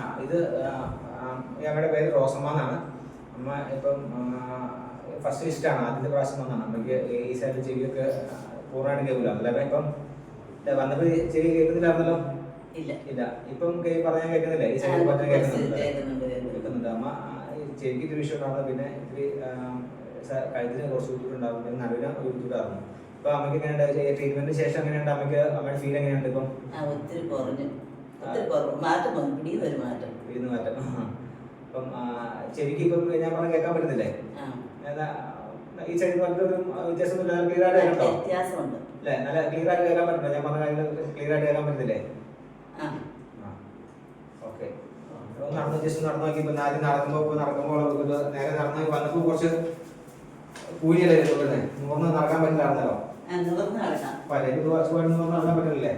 ആ ഇത് ഞങ്ങളുടെ പേര് റോസമ്മ എന്നാണ്. അമ്മ ഇപ്പം ഫസ്റ്റ് ലിസ്റ്റാണ് ആദ്യത്തെ പ്രാവശ്യം വന്നാണ് അമ്മയ്ക്ക് ഈ സൈഡിൽ ചെവിയൊക്കെ പൂർണമായിട്ട് കേൾക്കില്ല അല്ലേ അപ്പൊ ഇപ്പം വന്നപ്പോൾ ചെവി കേൾക്കുന്നില്ലായിരുന്നല്ലോ? ഇല്ല. ഇല്ല. ഇപ്പം പറയാൻ പറഞ്ഞാൽ കേൾക്കുന്നില്ല? ഈ സൈഡിൽ പറഞ്ഞാൽ കേൾക്കുന്നുണ്ട് അമ്മ ചെവിക്ക് ഇത്തിരി വിഷയം ഉണ്ടായിരുന്നു പിന്നെ ഇത്തിരി കഴുത്തിന് കുറച്ച് ബുദ്ധിമുട്ടുണ്ടാകും പിന്നെ നടുവിന് ഒരു ബുദ്ധിമുട്ടായിരുന്നു ഇപ്പൊ അമ്മയ്ക്ക് എങ്ങനെയുണ്ട്? ട്രീറ്റ്മെന്റിന് ശേഷം എങ്ങനെയുണ്ട്? അമ്മയ്ക്ക് അമ്മയുടെ ഫീൽ എങ്ങനെയുണ്ട് ഇപ്പം? ഒത്തിരി കുറഞ്ഞു. ഒത്തിരി കുറവ്. മാറ്റം വന്നു. ഒരു മാറ്റം. വീടിന് മാറ്റം. അപ്പം ചെവിക്ക് ഇപ്പം ഞാൻ പറഞ്ഞ കേൾക്കാൻ പറ്റുന്നില്ലേ? ഈ സൈഡിൽ മറ്റൊരു വ്യത്യാസം ക്ലിയർ ആയിട്ട് കേട്ടോ വ്യത്യാസമുണ്ട്. അല്ലേ? നല്ല ക്ലിയർ ആയിട്ട് കേൾക്കാൻ പറ്റുന്നുണ്ടോ ഞാൻ പറഞ്ഞ കാര്യങ്ങൾ ക്ലിയർ ആയിട്ട് കേൾക്കാൻ പറ്റുന്നില്ലേ? ഓക്കെ. നടന്ന് ജസ്റ്റ് നടന്നു നോക്കി ഇപ്പൊ ആദ്യം നടക്കുമ്പോ ഇപ്പൊ നടക്കുമ്പോൾ നേരെ നടന്നു വന്നപ്പോ കുറച്ച് കൂലിയല്ലേ വരുന്നത് നൂറിന് നടക്കാൻ പറ്റില്ലായിരുന്നല്ലോ? ആ കുറച്ച് സുഖമായിട്ട് നടക്കാൻ പറ്റില്ലേ